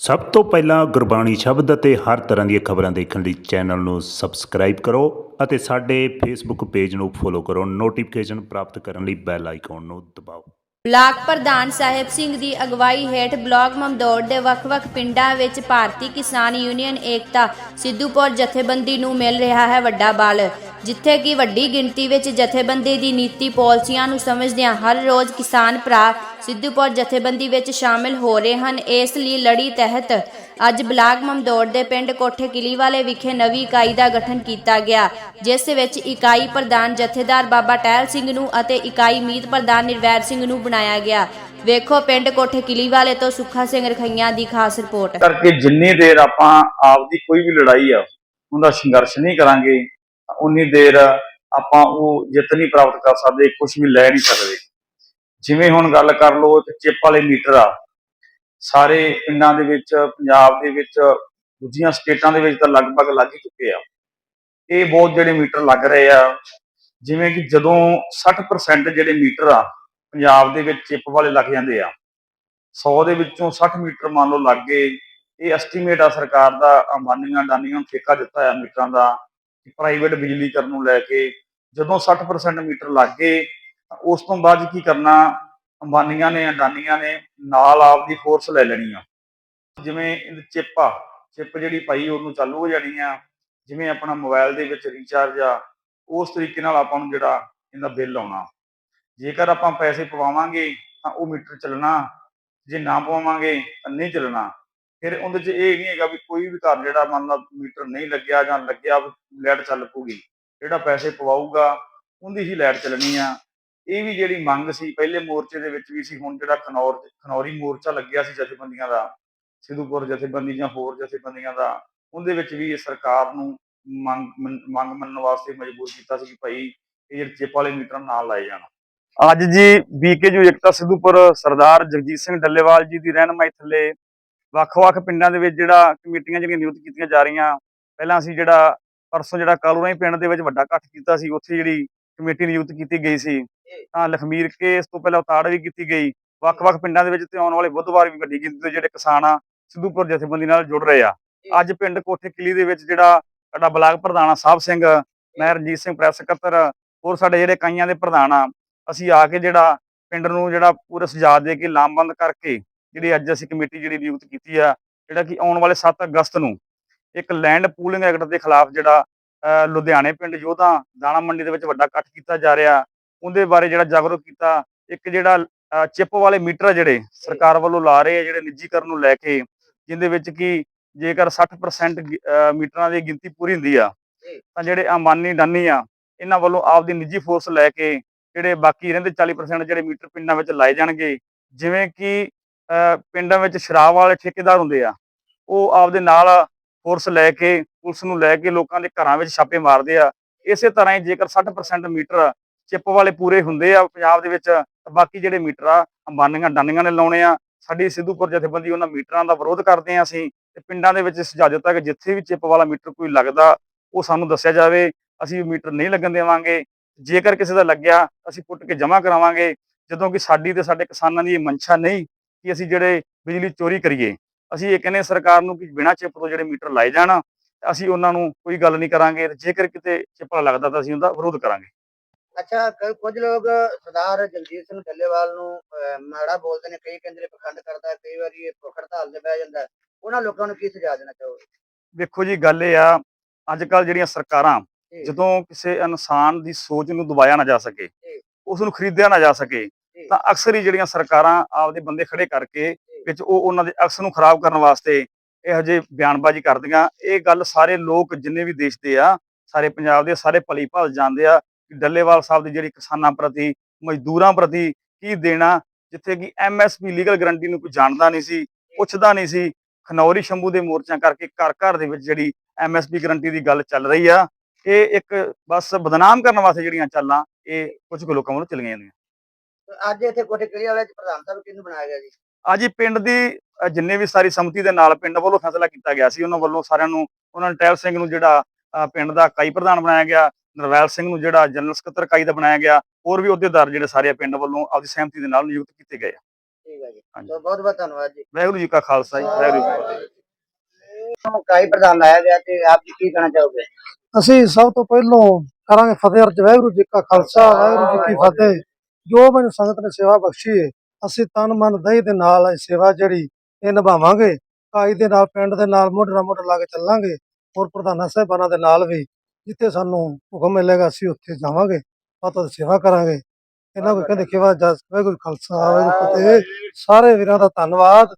ਸਭ ਤੋਂ ਪਹਿਲਾਂ ਗੁਰਬਾਣੀ ਸ਼ਬਦ ਅਤੇ ਹਰ ਤਰ੍ਹਾਂ ਦੀਆਂ ਖਬਰਾਂ ਦੇਖਣ ਲਈ ਚੈਨਲ ਨੂੰ ਸਬਸਕ੍ਰਾਈਬ ਕਰੋ ਅਤੇ ਸਾਡੇ ਫੇਸਬੁੱਕ ਪੇਜ ਨੂੰ ਫੋਲੋ ਕਰੋ। ਨੋਟੀਫਿਕੇਸ਼ਨ ਪ੍ਰਾਪਤ ਕਰਨ ਲਈ ਬੈਲ ਆਈਕਨ ਨੂੰ ਦਬਾਓ। ਬਲਾਕ ਪ੍ਰਧਾਨ ਸਾਹਿਬ ਸਿੰਘ ਦੀ ਅਗਵਾਈ ਹੇਠ ਬਲਾਕ ਮਮਦੌੜ ਦੇ ਵੱਖ-ਵੱਖ ਪਿੰਡਾਂ ਵਿੱਚ ਭਾਰਤੀ ਕਿਸਾਨ ਯੂਨੀਅਨ ਏਕਤਾ ਸਿੱਧੂਪੁਰ ਜਥੇਬੰਦੀ ਨੂੰ ਮਿਲ ਰਿਹਾ ਹੈ ਵੱਡਾ ਬਲ। ਜਿੱਥੇ ਕਿ ਵੱਡੀ ਗਿਣਤੀ ਵਿੱਚ ਜਥੇਬੰਦੀ ਦੀ ਨੀਤੀ ਪਾਲਿਸੀਆਂ ਨੂੰ ਸਮਝਦਿਆਂ ਹਰ ਰੋਜ਼ ਕਿਸਾਨ ਭਰਾ ਸਿੱਧੂਪੁਰ ਜਥੇਬੰਦੀ ਵਿੱਚ ਸ਼ਾਮਿਲ ਹੋ ਰਹੇ ਹਨ। ਇਸ ਲਈ ਲੜੀ ਤਹਿਤ ਅੱਜ ਬਲਾਕ ਮਮਦੋੜ ਦੇ ਪਿੰਡ ਕੋਠੇ ਕਿਲੀਵਾਲੇ ਵਿਖੇ ਨਵੀਂ ਇਕਾਈ ਦਾ ਗਠਨ ਕੀਤਾ ਗਿਆ, ਜਿਸ ਵਿੱਚ ਇਕਾਈ ਪ੍ਰਧਾਨ ਜਥੇਦਾਰ ਬਾਬਾ ਟਹਿਲ ਸਿੰਘ ਨੂੰ ਅਤੇ ਇਕਾਈ ਮੀਤ ਪ੍ਰਧਾਨ ਨਿਰਵੈਰ ਸਿੰਘ ਨੂੰ ਬਣਾਇਆ ਗਿਆ। ਵੇਖੋ ਪਿੰਡ ਕੋਠੇ ਕਿਲੀਵਾਲੇ ਤੋਂ ਸੁੱਖਾ ਸਿੰਘ ਰਖਈਆਂ ਦੀ ਖਾਸ ਰਿਪੋਰਟ। ਕਰਕੇ ਜਿੰਨੀ ਦੇਰ ਆਪਾਂ ਆਪਦੀ ਕੋਈ ਵੀ ਲੜਾਈ ਆ, ਉਹਦਾ ਸੰਘਰਸ਼ ਨਹੀਂ ਕਰਾਂਗੇ। ਉਨੀ ਦੇਰ ਆਪਾਂ ਉਹ ਜਿੱਤ ਨਹੀਂ ਪ੍ਰਾਪਤ ਕਰ ਸਕਦੇ ਕੁਝ ਵੀ ਲੈ ਨਹੀਂ ਸਕਦੇ। ਜਿਵੇਂ ਹੁਣ ਗੱਲ ਕਰ ਲਓ ਤੇ ਚਿੱਪ ਵਾਲੇ ਮੀਟਰ ਆ, ਸਾਰੇ ਪਿੰਡਾਂ ਦੇ ਵਿੱਚ, ਪੰਜਾਬ ਦੇ ਵਿੱਚ, ਦੂਜੀਆਂ ਸਟੇਟਾਂ ਦੇ ਵਿੱਚ ਤਾਂ ਲਗਭਗ ਲੱਗ ਹੀ ਚੁੱਕੇ ਆ। ਇਹ ਬਹੁਤ ਜਿਹੜੇ ਮੀਟਰ ਲੱਗ ਰਹੇ ਆ, ਜਿਵੇਂ ਕਿ ਜਦੋਂ 60% ਜਿਹੜੇ ਮੀਟਰ ਆ, ਪੰਜਾਬ ਦੇ ਵਿੱਚ ਚਿੱਪ ਵਾਲੇ ਲੱਗ ਜਾਂਦੇ ਆ 100 ਦੇ ਵਿੱਚੋਂ 60 ਮੀਟਰ ਮੰਨ ਲਓ ਲੱਗ ਗਏ, ਇਹ ਐਸਟੀਮੇਟ ਆ ਸਰਕਾਰ ਦਾ ਅੰਬਾਨੀਆਂ ਡਾਨੀਆਂ ਨੂੰ ਠੇਕਾ ਦਿੱਤਾ ਆ ਮੀਟਰਾਂ ਦਾ ਪ੍ਰਾਈਵੇਟ ਬਿਜਲੀਕਰਨ ਨੂੰ ਲੈ ਕੇ ਜਦੋਂ 60% ਮੀਟਰ ਲੱਗ ਗਏ, ਤਾਂ ਉਸ ਤੋਂ ਬਾਅਦ ਕੀ ਕਰਨਾ, ਅੰਬਾਨੀਆਂ ਨੇ, ਅਡਾਨੀਆਂ ਨੇ ਨਾਲ ਆਪਦੀ ਫੋਰਸ ਲੈ ਲੈਣੀ ਆ। ਜਿਵੇਂ ਚਿੱਪ ਆ, ਚਿੱਪ ਜਿਹੜੀ ਪਾਈ ਉਹਨੂੰ ਚਾਲੂ ਹੋ ਜਾਣੀ ਆ, ਜਿਵੇਂ ਆਪਣਾ ਮੋਬਾਈਲ ਦੇ ਵਿੱਚ ਰੀਚਾਰਜ ਆ, ਉਸ ਤਰੀਕੇ ਨਾਲ ਆਪਾਂ ਨੂੰ ਜਿਹੜਾ ਇਹਦਾ ਬਿੱਲ ਆਉਣਾ। ਜੇਕਰ ਆਪਾਂ ਪੈਸੇ ਪਵਾਵਾਂਗੇ ਤਾਂ ਉਹ ਮੀਟਰ ਚੱਲਣਾ, ਜੇ ਨਾ ਪਵਾਵਾਂਗੇ ਤਾਂ ਨਹੀਂ ਚੱਲਣਾ। ਫਿਰ ਉਹਦੇ 'ਚ ਇਹ ਨਹੀਂ ਹੈਗਾ ਵੀ ਕੋਈ ਵੀ ਘਰ ਜਿਹੜਾ ਮੰਨ ਲਾ ਮੀਟਰ ਨਹੀਂ ਲੱਗਿਆ ਜਾਂ ਲੱਗਿਆ, ਲਾਈਟ ਚੱਲ ਪੂਗੀ ਜਿਹੜਾ ਪੈਸੇ ਪਵਾਊਗਾ, ਉਹਦੀ ਹੀ ਲਾਈਟ ਚੱਲਣੀ ਆ। ਇਹ ਵੀ ਜਿਹੜੀ ਮੰਗ ਸੀ, ਪਹਿਲੇ ਮੋਰਚੇ ਦੇ ਵਿੱਚ ਵੀ ਸੀ, ਹੁਣ ਜਿਹੜਾ ਖਨੌਰ ਖਨੌਰੀ ਮੋਰਚਾ ਲੱਗਿਆ ਸੀ ਜਥੇਬੰਦੀਆਂ ਦਾ, ਸਿੱਧੂਪੁਰ ਜਥੇਬੰਦੀ ਜਾਂ ਹੋਰ ਜਥੇਬੰਦੀਆਂ ਦਾ, ਉਹਦੇ ਵਿੱਚ ਵੀ ਇਹ ਸਰਕਾਰ ਨੂੰ ਮੰਗ ਮੰਗ ਮੰਨਣ ਵਾਸਤੇ ਮਜਬੂਰ ਕੀਤਾ ਸੀ ਕਿ ਭਾਈ ਇਹ ਜਿਹੜੇ ਚਿੱਪ ਵਾਲੇ ਮੀਟਰ ਨਾਲ ਲਾਏ ਜਾਣ। ਅੱਜ ਜੀ ਬੀਕੇਯੂ ਏਕਤਾ ਸਿੱਧੂਪੁਰ ਸਰਦਾਰ ਜਗਜੀਤ ਸਿੰਘ ਡੱਲੇਵਾਲ ਜੀ ਦੀ ਰਹਿਨਮਾਈ ਥੱਲੇ ਵੱਖ-ਵੱਖ ਪਿੰਡਾਂ ਦੇ ਵਿੱਚ ਜਿਹੜਾ ਕਮੇਟੀਆਂ ਜਿਹੜੀਆਂ ਨਿਯੁਕਤ ਕੀਤੀਆਂ ਜਾ ਰਹੀਆਂ ਪਹਿਲਾਂ ਅਸੀਂ ਜਿਹੜਾ ਪਰਸੋਂ ਜਿਹੜਾ ਕਾਲੂਰਾਈ ਪਿੰਡ ਦੇ ਵਿੱਚ ਵੱਡਾ ਇਕੱਠ ਕੀਤਾ ਸੀ ਉੱਥੇ ਜਿਹੜੀ ਕਮੇਟੀ ਨਿਯੁਕਤ ਕੀਤੀ ਗਈ ਸੀ। ਤਾਂ ਲਖਮੀਰ ਕੇ ਇਸ ਤੋਂ ਪਹਿਲਾਂ ਉਤਾੜ ਵੀ ਕੀਤੀ ਗਈ। ਵੱਖ-ਵੱਖ ਪਿੰਡਾਂ ਦੇ ਵਿੱਚ ਤੇ ਆਉਣ ਵਾਲੇ ਬੁੱਧਵਾਰ ਵੀ ਵੱਡੀ ਗਿਣਤੀ ਦੇ ਜਿਹੜੇ ਕਿਸਾਨ ਆ ਸਿੱਧੂਪੁਰ ਜਥੇਬੰਦੀ ਨਾਲ ਜੁੜ ਰਹੇ ਆ। ਅੱਜ ਪਿੰਡ ਕੋਠੇ ਕਿਲੀ ਦੇ ਵਿੱਚ ਜਿਹੜਾ ਸਾਡਾ ਬਲਾਕ ਪ੍ਰਧਾਨ ਆ ਸਾਹਿਬ ਸਿੰਘ ਮੈਂ ਰਣਜੀਤ ਸਿੰਘ ਪ੍ਰੈਸ ਸਕੱਤਰ ਹੋਰ ਸਾਡੇ ਜਿਹੜੇ ਕਾਈਆਂ ਦੇ ਪ੍ਰਧਾਨ ਆ ਅਸੀਂ ਆ ਕੇ ਜਿਹੜਾ ਪਿੰਡ ਨੂੰ ਜਿਹੜਾ ਪੂਰਾ ਸੁਝਾਅ ਦੇ ਕੇ ਲਾਮਬੰਦ ਕਰਕੇ ਜਿਹੜੀ ਅੱਜ ਅਸੀਂ ਕਮੇਟੀ ਜਿਹੜੀ ਨਿਯੁਕਤ ਕੀਤੀ ਆ, ਜਿਹੜਾ ਕਿ ਆਉਣ ਵਾਲੇ 7 ਅਗਸਤ ਨੂੰ ਇੱਕ ਲੈਂਡ ਪੂਲਿੰਗ ਐਕਟ ਦੇ ਖਿਲਾਫ ਜਿਹੜਾ ਲੁਧਿਆਣੇ ਪਿੰਡ ਯੋਧਾ ਦਾਣਾ ਮੰਡੀ ਦੇ ਵਿੱਚ ਵੱਡਾ ਇਕੱਠ ਕੀਤਾ ਜਾ ਰਿਹਾ। ਉਹਦੇ ਬਾਰੇ ਜਿਹੜਾ ਜਾਗਰੂਕ ਕੀਤਾ, ਇੱਕ ਜਿਹੜਾ, ਅਹ, ਚਿੱਪ ਵਾਲੇ ਮੀਟਰ ਜਿਹੜੇ ਸਰਕਾਰ ਵੱਲੋਂ ਲਾ ਰਹੇ ਆ, ਜਿਹੜੇ ਨਿੱਜੀਕਰਨ ਨੂੰ ਲੈ ਕੇ ਜਿੰਦੇ ਵਿੱਚ ਕਿ ਜੇਕਰ 60% ਮੀਟਰਾਂ ਦੀ ਗਿਣਤੀ ਪੂਰੀ ਹੁੰਦੀ ਆ, ਤਾਂ ਜਿਹੜੇ ਅਮਾਨੀ ਡਾਨੀ ਆ, ਇਹਨਾਂ ਵੱਲੋਂ ਆਪਦੀ ਨਿੱਜੀ ਫੋਰਸ ਲੈ ਕੇ ਜਿਹੜੇ ਬਾਕੀ ਰਹਿੰਦੇ 40% ਜਿਹੜੇ ਮੀਟਰ ਪਿੰਡਾਂ ਵਿੱਚ ਲਾਏ ਜਾਣਗੇ। ਜਿਵੇਂ ਕਿ ਪਿੰਡਾਂ ਵਿੱਚ ਸ਼ਰਾਬ ਵਾਲੇ ਠੇਕੇਦਾਰ ਹੁੰਦੇ ਆ, ਉਹ ਆਪਦੇ ਨਾਲ ਫੋਰਸ ਲੈ ਕੇ, ਪੁਲਿਸ ਨੂੰ ਲੈ ਕੇ ਲੋਕਾਂ ਦੇ ਘਰਾਂ ਵਿੱਚ ਛਾਪੇ ਮਾਰਦੇ ਆ। ਇਸੇ ਤਰ੍ਹਾਂ ਹੀ ਜੇਕਰ 60% ਮੀਟਰ ਚਿੱਪ ਵਾਲੇ ਪੂਰੇ ਹੁੰਦੇ ਆ ਪੰਜਾਬ ਦੇ ਵਿੱਚ, ਤਾਂ ਬਾਕੀ ਜਿਹੜੇ ਮੀਟਰ ਆ, ਅੰਬਾਨੀਆਂ ਡਾਨੀਆਂ ਨੇ ਲਾਉਣੇ ਆ। ਸਾਡੀ ਸਿੱਧੂਪੁਰ ਜਥੇਬੰਦੀ ਉਹਨਾਂ ਮੀਟਰਾਂ ਦਾ ਵਿਰੋਧ ਕਰਦੇ ਆ ਅਸੀਂ, ਤੇ ਪਿੰਡਾਂ ਦੇ ਵਿੱਚ ਸੁਝਾਅ ਦਿੱਤਾ ਕਿ ਜਿੱਥੇ ਵੀ ਚਿੱਪ ਵਾਲਾ ਮੀਟਰ ਕੋਈ ਲੱਗਦਾ, ਉਹ ਸਾਨੂੰ ਦੱਸਿਆ ਜਾਵੇ। ਅਸੀਂ ਮੀਟਰ ਨਹੀਂ ਲੱਗਣ ਦੇਵਾਂਗੇ। ਜੇਕਰ ਕਿਸੇ ਦਾ ਲੱਗਿਆ, ਅਸੀਂ ਪੁੱਟ ਕੇ ਜਮ੍ਹਾਂ ਕਰਾਵਾਂਗੇ। ਜਦੋਂ ਕਿ ਸਾਡੀ ਤੇ ਸਾਡੇ ਕਿਸਾਨਾਂ ਦੀ ਇਹ ਮਨਸ਼ਾ ਨਹੀਂ ਕਿ ਅਸੀਂ ਜਿਹੜੇ ਬਿਜਲੀ ਚੋਰੀ ਕਰੀਏ ਅਸੀਂ ਇਹ ਕਹਿੰਦੇ ਸਰਕਾਰ ਨੂੰ ਕਿ ਬਿਨਾਂ ਚਿੱਪ ਤੋਂ ਜਿਹੜੇ ਮੀਟਰ ਲਾਏ ਜਾਣ ਅਸੀਂ ਉਹਨਾਂ ਨੂੰ ਕੋਈ ਗੱਲ ਨਹੀਂ ਕਰਾਂਗੇ ਜੇਕਰ ਕਿਤੇ ਚਿੱਪ ਵਾਲਾ ਲੱਗਦਾ ਤਾਂ ਅਸੀਂ ਉਹਦਾ ਵਿਰੋਧ ਕਰਾਂਗੇ ਅੱਛਾ ਕੁਝ ਲੋਕ ਸਰਦਾਰ ਜਗਜੀਤ ਸਿੰਘ ਢੱਲੇਵਾਲ ਨੂੰ ਮਾੜਾ ਬੋਲਦੇ ਨੇ ਕਈ ਕਹਿੰਦੇ ਪਖੰਡ ਕਰਦਾ ਕਈ ਵਾਰੀ ਇਹ ਹੜਤਾਲ ਤੇ ਬਹਿ ਜਾਂਦਾ। ਉਹਨਾਂ ਲੋਕਾਂ ਨੂੰ ਕੀ ਸੁਝਾਅ ਦੇਣਾ ਚਾਹੋਗੇ ਵੇਖੋ ਜੀ ਗੱਲ ਇਹ ਆ ਅੱਜ ਕੱਲ ਜਿਹੜੀਆਂ ਸਰਕਾਰਾਂ। ਜਦੋਂ ਕਿਸੇ ਇਨਸਾਨ ਦੀ ਸੋਚ ਨੂੰ ਦਬਾਇਆ ਨਾ ਜਾ ਸਕੇ। ਉਸ ਨੂੰ ਖਰੀਦਿਆ ਨਾ ਜਾ ਸਕੇ। ਤਾਂ ਅਕਸਰ ਹੀ ਜਿਹੜੀਆਂ ਸਰਕਾਰਾਂ ਆਪਦੇ ਬੰਦੇ ਖੜੇ ਕਰਕੇ ਵਿੱਚ ਉਹ ਉਹਨਾਂ ਦੇ ਅਕਸ ਨੂੰ ਖਰਾਬ ਕਰਨ ਵਾਸਤੇ ਇਹੋ ਜਿਹੇ ਬਿਆਨਬਾਜ਼ੀ ਕਰਦੀਆਂ। ਇਹ ਗੱਲ ਸਾਰੇ ਲੋਕ ਜਿੰਨੇ ਵੀ ਦੇਸ਼ ਦੇ ਆ ਸਾਰੇ ਪੰਜਾਬ ਦੇ ਸਾਰੇ ਭਲੀ ਭਾਲ ਜਾਣਦੇ ਆ ਕਿ ਡੱਲੇਵਾਲ ਸਾਹਿਬ ਦੀ ਜਿਹੜੀ ਕਿਸਾਨਾਂ ਪ੍ਰਤੀ ਮਜ਼ਦੂਰਾਂ ਪ੍ਰਤੀ ਕੀ ਦੇਣਾ ਜਿੱਥੇ ਕਿ ਐਮਐਸਪੀ ਲੀਗਲ ਗਰੰਟੀ ਨੂੰ ਕੋਈ ਜਾਣਦਾ ਨਹੀਂ ਸੀ ਪੁੱਛਦਾ ਨਹੀਂ ਸੀ। ਖਨੌਰੀ ਸ਼ੰਭੂ ਦੇ ਮੋਰਚਿਆਂ ਕਰਕੇ ਘਰ ਘਰ ਦੇ ਵਿੱਚ ਜਿਹੜੀ ਐਮਐਸਪੀ ਗਰੰਟੀ ਦੀ ਗੱਲ ਚੱਲ ਰਹੀ ਆ ਇਹ ਇੱਕ ਬਸ ਬਦਨਾਮ ਕਰਨ ਵਾਸਤੇ ਜਿਹੜੀਆਂ ਚੱਲਾਂ ਇਹ ਕੁਝ ਕੁ ਲੋਕਾਂ ਵੱਲੋਂ ਚੱਲੀਆਂ ਜਾਂਦੀਆਂ। ਅੱਜ ਇੱਥੇ ਕੋਠੇ ਕਿਲੇ ਵਾਲੇ ਚ ਪ੍ਰਧਾਨ ਸਾਹਿਬ ਕਿਹਨੂੰ ਬਣਾਇਆ ਗਿਆ ਜੀ? ਅੱਜ ਹੀ ਪਿੰਡ ਦੀ ਅ, ਜਿੰਨੇ ਵੀ ਸਾਰੀ ਸੰਮਤੀ ਦੇ ਨਾਲ ਪਿੰਡ ਵੱਲੋਂ ਫੈਸਲਾ ਕੀਤਾ ਗਿਆ ਸੀ ਉਹਨਾਂ ਵੱਲੋਂ ਸਾਰਿਆਂ ਨੂੰ ਉਹਨਾਂ ਨੇ ਟੈਲ ਸਿੰਘ ਨੂੰ ਜਿਹੜਾ ਅ, ਪਿੰਡ ਦਾ ਇਕਾਈ ਪ੍ਰਧਾਨ ਬਣਾਇਆ ਗਿਆ ਨਰਵੈਲ ਸਿੰਘ ਨੂੰ ਜਿਹੜਾ ਜਨਰਲ ਸਕੱਤਰ ਇਕਾਈ ਦਾ ਬਣਾਇਆ ਗਿਆ ਹੋਰ ਵੀ ਅਹੁਦੇਦਾਰ ਜਿਹੜੇ ਸਾਰੇ ਪਿੰਡ ਵੱਲੋਂ ਆਪਦੀ ਸਹਿਮਤੀ ਦੇ ਨਾਲ ਨਿਯੁਕਤ ਕੀਤੇ ਗਏ ਆ। ਠੀਕ ਹੈ ਜੀ। ਹਾਂਜੀ। ਸੋ ਬਹੁਤ ਬਹੁਤ ਧੰਨਵਾਦ ਜੀ। ਵਾਹਿਗੁਰੂ ਜੀ ਕਾ ਖਾਲਸਾ ਜੀ ਵਾਹਿਗੁਰੂ ਜੀ ਕੀ ਫਤਿਹ। ਕਾਈ ਪ੍ਰਧਾਨ ਲਾਇਆ ਗਿਆ ਤੇ ਆਪ ਜੀ ਕੀ ਕਹਿਣਾ ਚਾਹੋਗੇ? ਅਸੀਂ ਸਭ ਤੋਂ ਪਹਿਲਾਂ ਕਰਾਂਗੇ ਫਤਿਹ ਅਰਜ ਵਾਹਿਗੁਰੂ ਜੀ ਕਾ ਖਾਲਸਾ ਵਾਹਿਗੁਰੂ ਜੀ ਕੀ ਫਤਿਹ। ਜੋ ਮੈਨੂੰ ਸੰਗਤ ਨੇ ਸੇਵਾ ਬਖਸ਼ੀ ਹੈ ਅਸੀਂ ਤਨ ਮਨ ਦਹੀਂ ਦੇ ਨਾਲ ਇਹ ਸੇਵਾ ਜਿਹੜੀ ਇਹ ਨਿਭਾਵਾਂਗੇ। ਕਾਈ ਦੇ ਨਾਲ, ਪਿੰਡ ਦੇ ਨਾਲ, ਮੋਢੇ ਨਾਲ ਮੋਢਾ ਲਾ ਕੇ ਚੱਲਾਂਗੇ। ਹੋਰ ਪ੍ਰਧਾਨਾਂ ਸਾਹਿਬਾਨਾਂ ਦੇ ਨਾਲ ਵੀ, ਜਿੱਥੇ ਸਾਨੂੰ ਹੁਕਮ ਮਿਲੇਗਾ, ਅਸੀਂ ਉੱਥੇ ਜਾਵਾਂਗੇ, ਆਪਾਂ ਸੇਵਾ ਕਰਾਂਗੇ। ਇਹਨਾਂ ਕੋ ਕਹਿੰਦੇ ਕਿਵਾ ਜਸ ਵਾਹਿਗੁਰੂ ਖਾਲਸਾ, ਵਾਹਿਗੁਰੂ ਫਤਿਹ। ਸਾਰੇ ਵੀਰਾਂ ਦਾ ਧੰਨਵਾਦ।